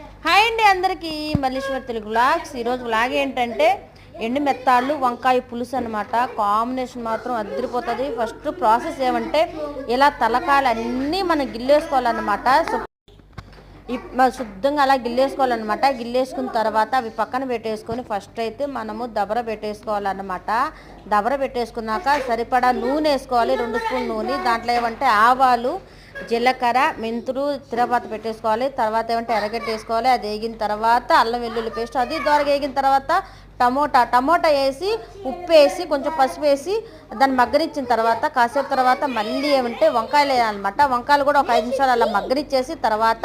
Hi అండి అందరికీ Malleswar Telugu vlogs ఈరోజు వ్లాగ్ ఏంటంటే ఎండు మెత్తాళ్ళు వంకాయ పులుసు అనమాట కాంబినేషన్ మాత్రం అదిరిపోతుంది ఫస్ట్ ప్రాసెస్ ఏమంటే ఇలా తలకాయలు అన్నీ మనం గిల్లేసుకోవాలన్నమాట. శుద్ధంగా అలా గిల్లేసుకోవాలన్నమాట. గిల్లేసుకున్న తర్వాత అవి పక్కన పెట్టేసుకొని ఫస్ట్ అయితే మనము దబర పెట్టేసుకోవాలన్నమాట. దబర పెట్టేసుకున్నాక సరిపడా నూనె వేసుకోవాలి. రెండు స్పూన్ నూనె. దాంట్లో ఏమంటే ఆవాలు జీలకర్ర మెంతులు తిరపాత పెట్టేసుకోవాలి. తర్వాత ఏమంటే ఎరగడ్డ వేసుకోవాలి. అది వేగిన తర్వాత అల్లం వెల్లుల్లి పేస్ట్ అది ద్వారా వేగిన తర్వాత టమోటా టమోటా వేసి ఉప్పు వేసి కొంచెం పసుపు వేసి దాన్ని మగ్గరించిన తర్వాత కాసేపు తర్వాత మళ్ళీ ఏమంటే వంకాయలు వేయాలన్నమాట. వంకాయలు కూడా ఒక ఐదు నిమిషాలు అలా మగ్గరిచ్చేసి తర్వాత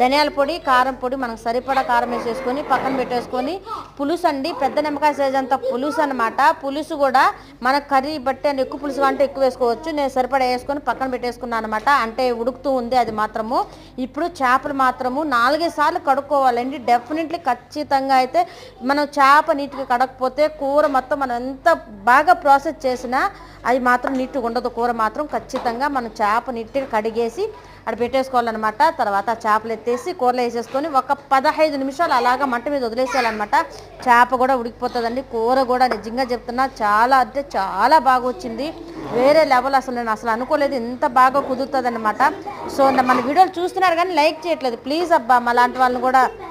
ధనియాల పొడి కారం పొడి మనకు సరిపడా కారం వేసేసుకొని పక్కన పెట్టేసుకొని పులుసు అండి పెద్ద నిమ్మకాయ సైజ్ అంత పులుసు అనమాట పులుసు కూడా మన కర్రీ బట్టి అని ఎక్కువ పులుసు అంటే ఎక్కువ వేసుకోవచ్చు. నేను సరిపడా వేసుకొని పక్కన పెట్టేసుకున్నాను అనమాట అంటే ఉడుకుతూ ఉంది అది మాత్రము. ఇప్పుడు చేపలు మాత్రము నాలుగైదు సార్లు కడుక్కోవాలండి. డెఫినెట్లీ ఖచ్చితంగా అయితే మనం చేపని నీట్గా కడకపోతే కూర మొత్తం మనం ఎంత బాగా ప్రాసెస్ చేసినా అది మాత్రం నీట్గా ఉండదు. కూర మాత్రం ఖచ్చితంగా మనం చేప నీట్గా కడిగేసి అక్కడ పెట్టేసుకోవాలన్నమాట. తర్వాత చేపలు ఎత్తేసి కూరలో వేసేసుకొని ఒక పదహైదు నిమిషాలు అలాగా మంట మీద వదిలేసేయాలన్నమాట. చేప కూడా ఉడికిపోతుందండి. కూర కూడా నిజంగా చెప్తున్నా చాలా అంటే చాలా బాగా వచ్చింది. వేరే లెవెల్ అసలు నేను అసలు అనుకోలేదు ఇంత బాగా కుదురుతుంది అనమాట సో మన వీడియోలు చూస్తున్నారు కానీ లైక్ చేయట్లేదు. ప్లీజ్ అబ్బా మా వాళ్ళని కూడా